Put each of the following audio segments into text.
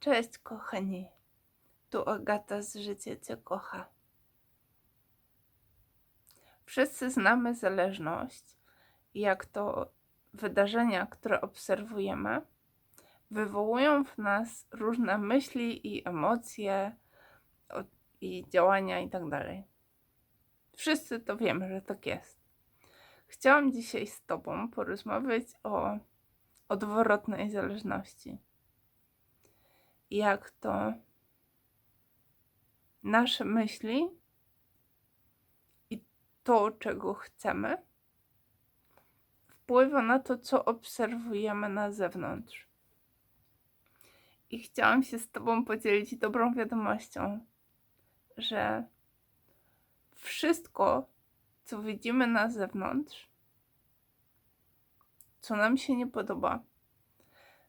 Cześć kochani, tu Agata z Życie Cię kocha. Wszyscy znamy zależność, jak to wydarzenia, które obserwujemy, wywołują w nas różne myśli i emocje i działania itd. Wszyscy to wiemy, że tak jest. Chciałam dzisiaj z Tobą porozmawiać o odwrotnej zależności jak to nasze myśli i to, czego chcemy, wpływa na to, co obserwujemy na zewnątrz. I chciałam się z Tobą podzielić dobrą wiadomością, że wszystko, co widzimy na zewnątrz, co nam się nie podoba,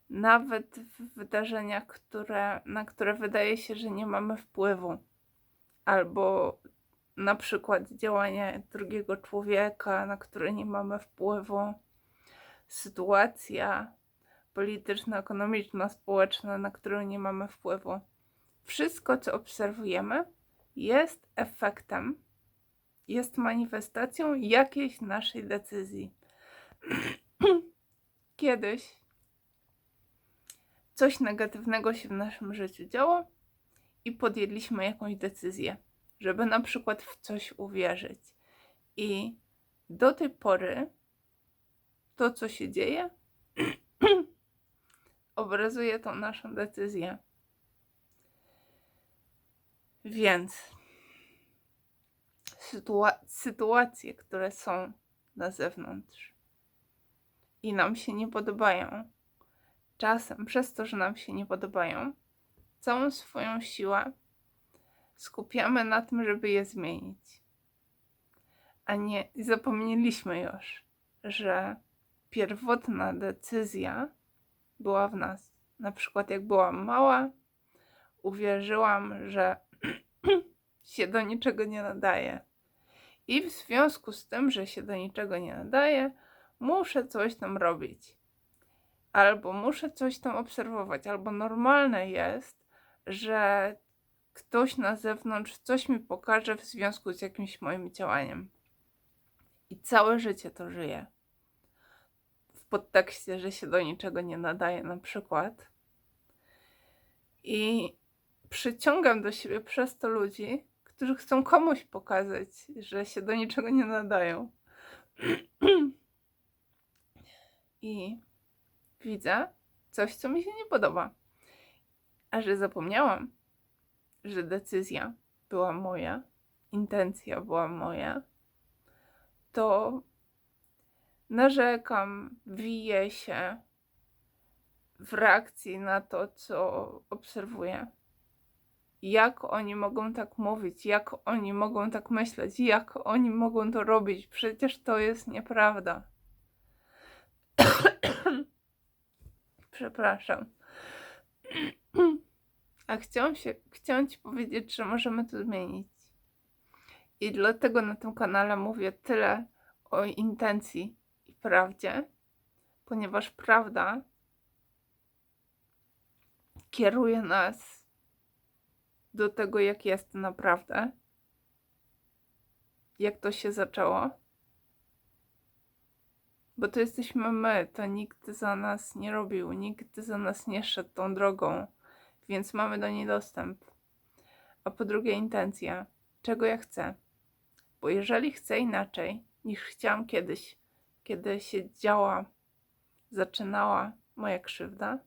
nawet w wydarzeniach, które, na które wydaje się, że nie mamy wpływu, albo na przykład działania drugiego człowieka, na które nie mamy wpływu, sytuacja polityczna, ekonomiczna, społeczna, na którą nie mamy wpływu. Wszystko, co obserwujemy, jest efektem, jest manifestacją jakiejś naszej decyzji. Kiedyś coś negatywnego się w naszym życiu działo i podjęliśmy jakąś decyzję, żeby na przykład w coś uwierzyć. I do tej pory to, co się dzieje, obrazuje tą naszą decyzję. Więc sytua- sytuacje, które są na zewnątrz i nam się nie podobają, czasem przez to, że nam się nie podobają, całą swoją siłę skupiamy na tym, żeby je zmienić. A nie zapomnieliśmy już, że pierwotna decyzja była w nas. Na przykład, jak byłam mała, uwierzyłam, że się do niczego nie nadaje. I w związku z tym, że się do niczego nie nadaje, muszę coś tam robić albo muszę coś tam obserwować, albo normalne jest, że ktoś na zewnątrz coś mi pokaże w związku z jakimś moim działaniem. I całe życie to żyję. W podtekście, że się do niczego nie nadaje, na przykład. I przyciągam do siebie przez to ludzi, którzy chcą komuś pokazać, że się do niczego nie nadają. I widzę coś, co mi się nie podoba. A że zapomniałam, że decyzja była moja, intencja była moja, to narzekam, wiję się w reakcji na to, co obserwuję. Jak oni mogą tak mówić, jak oni mogą tak myśleć, jak oni mogą to robić? Przecież to jest nieprawda. Przepraszam. A chciałam, się, chciałam Ci powiedzieć, że możemy to zmienić. I dlatego na tym kanale mówię tyle o intencji i prawdzie, ponieważ prawda kieruje nas do tego, jak jest naprawdę, jak to się zaczęło bo to jesteśmy my, to nikt za nas nie robił, nikt za nas nie szedł tą drogą, więc mamy do niej dostęp. A po drugie, intencja, czego ja chcę. Bo jeżeli chcę inaczej niż chciałam kiedyś, kiedy się działa, zaczynała moja krzywda,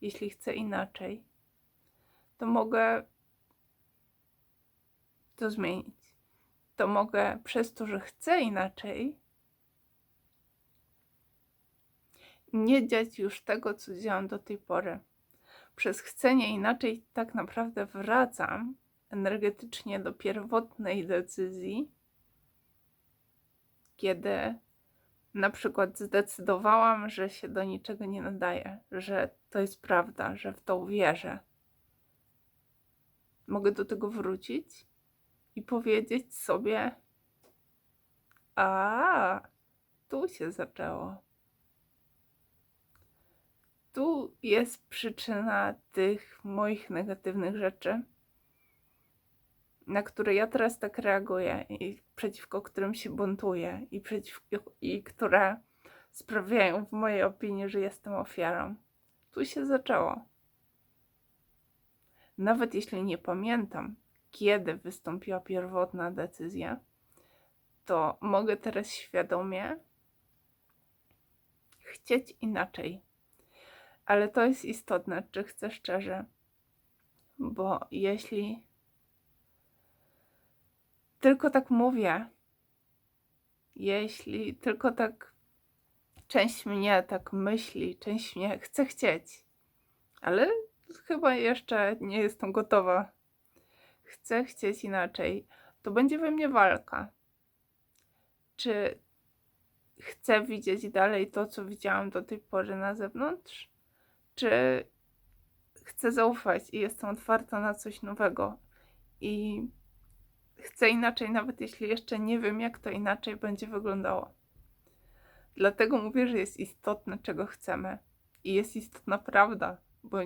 jeśli chcę inaczej, to mogę to zmienić. To mogę przez to, że chcę inaczej, nie dziać już tego, co działam do tej pory. Przez chcenie inaczej tak naprawdę wracam energetycznie do pierwotnej decyzji, kiedy na przykład zdecydowałam, że się do niczego nie nadaje, że to jest prawda, że w to wierzę. Mogę do tego wrócić i powiedzieć sobie: A, tu się zaczęło tu jest przyczyna tych moich negatywnych rzeczy, na które ja teraz tak reaguję i przeciwko którym się buntuję i, przeciwko, i które sprawiają w mojej opinii, że jestem ofiarą. Tu się zaczęło. Nawet jeśli nie pamiętam, kiedy wystąpiła pierwotna decyzja, to mogę teraz świadomie chcieć inaczej. Ale to jest istotne, czy chcę szczerze, bo jeśli tylko tak mówię, jeśli tylko tak część mnie tak myśli, część mnie chce chcieć, ale chyba jeszcze nie jestem gotowa. Chcę chcieć inaczej. To będzie we mnie walka. Czy chcę widzieć dalej to, co widziałam do tej pory na zewnątrz? Czy chcę zaufać i jestem otwarta na coś nowego? I chcę inaczej, nawet jeśli jeszcze nie wiem, jak to inaczej będzie wyglądało. Dlatego mówię, że jest istotne, czego chcemy. I jest istotna prawda, bo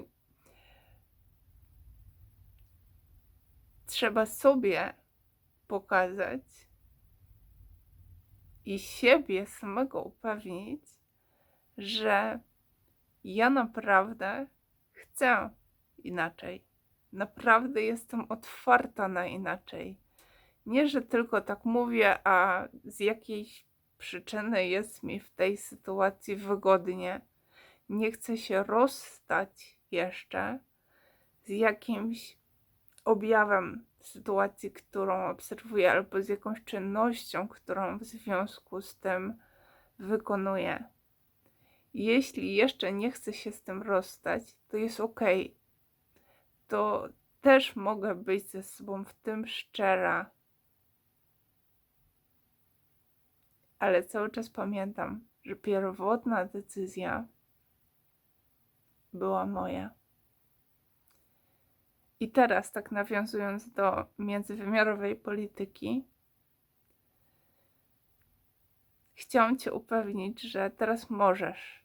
trzeba sobie pokazać i siebie samego upewnić, że ja naprawdę chcę inaczej. Naprawdę jestem otwarta na inaczej. Nie, że tylko tak mówię, a z jakiejś przyczyny jest mi w tej sytuacji wygodnie. Nie chcę się rozstać jeszcze z jakimś objawem sytuacji, którą obserwuję, albo z jakąś czynnością, którą w związku z tym wykonuję. Jeśli jeszcze nie chcę się z tym rozstać, to jest ok. To też mogę być ze sobą w tym szczera. Ale cały czas pamiętam, że pierwotna decyzja była moja. I teraz, tak nawiązując do międzywymiarowej polityki, chciałam Cię upewnić, że teraz możesz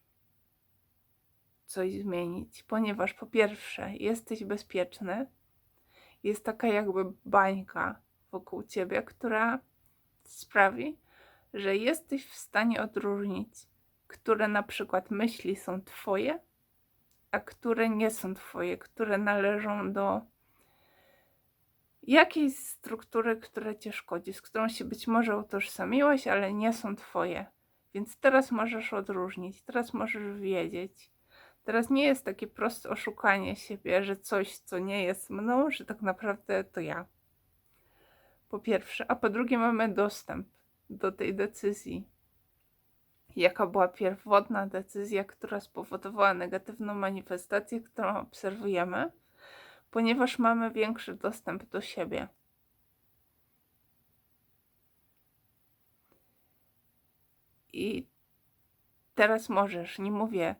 coś zmienić, ponieważ po pierwsze jesteś bezpieczny, jest taka jakby bańka wokół Ciebie, która sprawi, że jesteś w stanie odróżnić, które na przykład myśli są Twoje, a które nie są Twoje, które należą do jakiejś struktury, która Cię szkodzi, z którą się być może utożsamiłeś, ale nie są Twoje. Więc teraz możesz odróżnić, teraz możesz wiedzieć. Teraz nie jest takie proste oszukanie siebie, że coś, co nie jest mną, że tak naprawdę to ja. Po pierwsze, a po drugie mamy dostęp do tej decyzji jaka była pierwotna decyzja, która spowodowała negatywną manifestację, którą obserwujemy, ponieważ mamy większy dostęp do siebie. I teraz możesz, nie mówię,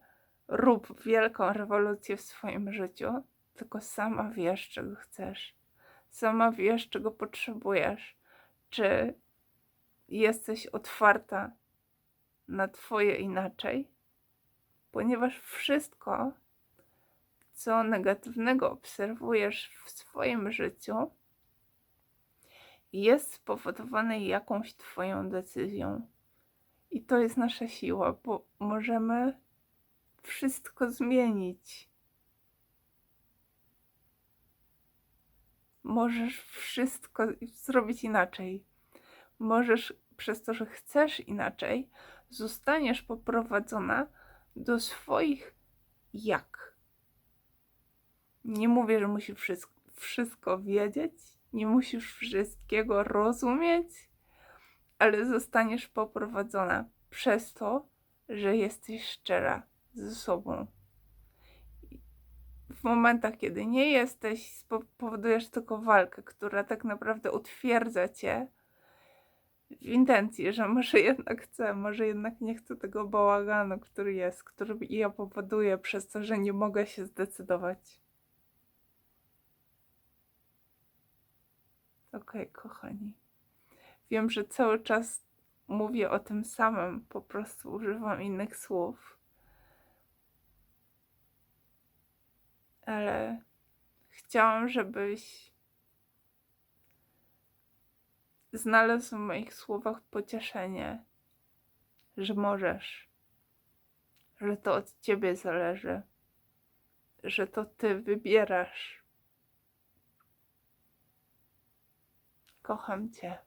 rób wielką rewolucję w swoim życiu, tylko sama wiesz, czego chcesz. Sama wiesz, czego potrzebujesz. Czy jesteś otwarta na Twoje inaczej, ponieważ wszystko, co negatywnego obserwujesz w swoim życiu, jest spowodowane jakąś Twoją decyzją. I to jest nasza siła, bo możemy wszystko zmienić. Możesz wszystko zrobić inaczej. Możesz przez to, że chcesz inaczej, zostaniesz poprowadzona do swoich jak. Nie mówię, że musisz wszystko, wiedzieć, nie musisz wszystkiego rozumieć, ale zostaniesz poprowadzona przez to, że jesteś szczera ze sobą. W momentach, kiedy nie jesteś, powodujesz tylko walkę, która tak naprawdę utwierdza cię w intencji, że może jednak chcę, może jednak nie chcę tego bałaganu, który jest, który ja powoduję przez to, że nie mogę się zdecydować. Okej, okay, kochani. Wiem, że cały czas mówię o tym samym, po prostu używam innych słów. ale chciałam, żebyś znalazł w moich słowach pocieszenie, że możesz, że to od ciebie zależy, że to ty wybierasz. Kocham cię.